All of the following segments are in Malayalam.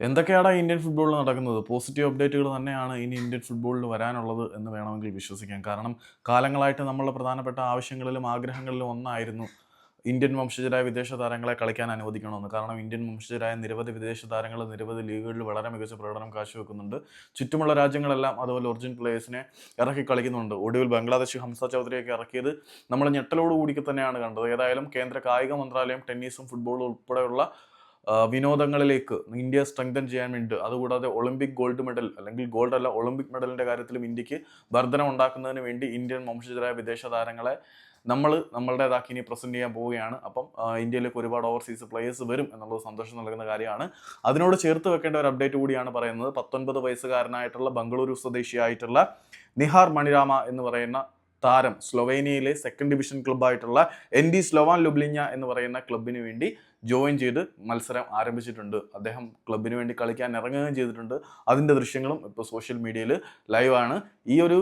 എന്തൊക്കെയാണ് ഇന്ത്യൻ ഫുട്ബോളിൽ നടക്കുന്നത്? പോസിറ്റീവ് അപ്ഡേറ്റുകൾ തന്നെയാണ് ഇനി ഇന്ത്യൻ ഫുട്ബോളിൽ വരാനുള്ളത് എന്ന് വേണമെങ്കിൽ വിശ്വസിക്കാം. കാരണം കാലങ്ങളായിട്ട് നമ്മളുടെ പ്രധാനപ്പെട്ട ആവശ്യങ്ങളിലും ആഗ്രഹങ്ങളിലും ഒന്നായിരുന്നു ഇന്ത്യൻ വംശജരായ വിദേശ താരങ്ങളെ കളിക്കാൻ അനുവദിക്കണമെന്ന്. കാരണം ഇന്ത്യൻ വംശജരായ നിരവധി വിദേശ താരങ്ങൾ നിരവധി ലീഗുകളിൽ വളരെ മികച്ച പ്രകടനം കാഴ്ചവെക്കുന്നുണ്ട്. ചുറ്റുമുള്ള രാജ്യങ്ങളെല്ലാം അതുപോലെ ഒറിജിനൽ പ്ലേയേഴ്സിനെ ഇറക്കി കളിക്കുന്നുണ്ട്. ഒടുവിൽ ബംഗ്ലാദേശ് ഹംസ ചൗധരിയൊക്കെ ഇറക്കിയത് നമ്മൾ ഞെട്ടലോടുകൂടി തന്നെയാണ് കണ്ടത്. ഏതായാലും കേന്ദ്ര കായിക മന്ത്രാലയം ടെന്നീസും ഫുട്ബോളും ഉൾപ്പെടെയുള്ള വിനോദങ്ങളിലേക്ക് ഇന്ത്യ സ്ട്രെങ്തൻ ചെയ്യാൻ വേണ്ടി അതുകൂടാതെ ഒളിമ്പിക് ഗോൾഡ് മെഡൽ അല്ലെങ്കിൽ ഗോൾഡ് അല്ല ഒളിമ്പിക് മെഡലിന്റെ കാര്യത്തിലും ഇന്ത്യയ്ക്ക് വർധന ഉണ്ടാക്കുന്നതിന് വേണ്ടി ഇന്ത്യൻ വംശജരായ വിദേശ താരങ്ങളെ നമ്മൾ നമ്മളുടേതാക്കി ഇനി പ്രസന്റ് ചെയ്യാൻ പോവുകയാണ്. അപ്പം ഇന്ത്യയിലേക്ക് ഒരുപാട് ഓവർസീസ് പ്ലേയേഴ്സ് വരും എന്നുള്ളത് സന്തോഷം നൽകുന്ന കാര്യമാണ്. അതിനോട് ചേർത്ത് വെക്കേണ്ട ഒരു അപ്ഡേറ്റ് കൂടിയാണ് പറയുന്നത്. പത്തൊൻപത് വയസ്സുകാരനായിട്ടുള്ള ബംഗളൂരു സ്വദേശിയായിട്ടുള്ള നിഹാർ മണിരാമ എന്ന് പറയുന്ന താരം സ്ലൊവേനിയയിലെ സെക്കൻഡ് ഡിവിഷൻ ക്ലബ്ബായിട്ടുള്ള എൻ ഡി സ്ലോവാൻ ലുബ്ലിഞ്ഞ എന്ന് പറയുന്ന ക്ലബിന് വേണ്ടി ജോയിൻ ചെയ്ത് മത്സരം ആരംഭിച്ചിട്ടുണ്ട്. അദ്ദേഹം ക്ലബിന് വേണ്ടി കളിക്കാൻ ഇറങ്ങുകയും ചെയ്തിട്ടുണ്ട്. അതിന്റെ ദൃശ്യങ്ങളും ഇപ്പോൾ സോഷ്യൽ മീഡിയയിൽ ലൈവാണ് ഈ ഒരു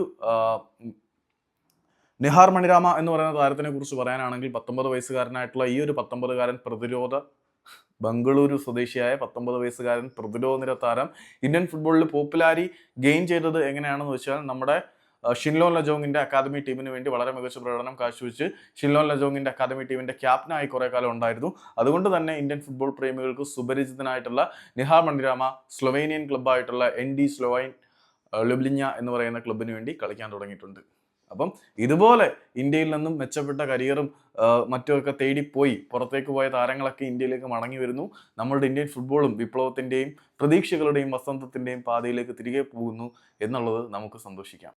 നിഹാർ മണിരാമ എന്ന് പറയുന്ന താരത്തിനെ കുറിച്ച് പറയാനാണെങ്കിൽ പത്തൊമ്പത് വയസ്സുകാരനായിട്ടുള്ള ഈ ഒരു പത്തൊമ്പതുകാരൻ പ്രതിരോധ ബംഗളൂരു സ്വദേശിയായ പത്തൊമ്പത് വയസ്സുകാരൻ പ്രതിരോധ നിര താരം. ഇന്ത്യൻ ഫുട്ബോളിൽ പോപ്പുലാരി ഗെയിൻ ചെയ്തത് എങ്ങനെയാണെന്ന് വെച്ചാൽ നമ്മുടെ ആ, ഷിൻലോൻ ലജോങ്ങിന്റെ അക്കാദമി ടീമിന് വേണ്ടി വളരെ മികച്ച പ്രകടനം കാഴ്ചവെച്ച് ഷിൻലോൺ ലജോങ്ങിന്റെ അക്കാദമി ടീമിന്റെ ക്യാപ്റ്റനായി കുറെ കാലം ഉണ്ടായിരുന്നു. അതുകൊണ്ട് തന്നെ ഇന്ത്യൻ ഫുട്ബോൾ പ്രേമികൾക്ക് സുപരിചിതനായിട്ടുള്ള നിഹാ മണ്ഡിരാമ സ്ലൊവേനിയൻ ക്ലബ്ബായിട്ടുള്ള എൻ ഡി സ്ലോവൈൻ ലുബ്ലിഞ്ഞ എന്ന് പറയുന്ന ക്ലബിന് വേണ്ടി കളിക്കാൻ തുടങ്ങിയിട്ടുണ്ട്. അപ്പം ഇതുപോലെ ഇന്ത്യയിൽ നിന്നും മെച്ചപ്പെട്ട കരിയറും മറ്റുമൊക്കെ തേടിപ്പോയി പുറത്തേക്ക് പോയ താരങ്ങളൊക്കെ ഇന്ത്യയിലേക്ക് മടങ്ങി വരുന്നു. നമ്മളുടെ ഇന്ത്യൻ ഫുട്ബോളും വിപ്ലവത്തിന്റെയും പ്രതീക്ഷകളുടെയും വസന്തത്തിന്റെയും പാതയിലേക്ക് തിരികെ പോകുന്നു എന്നുള്ളത് നമുക്ക് സന്തോഷിക്കാം.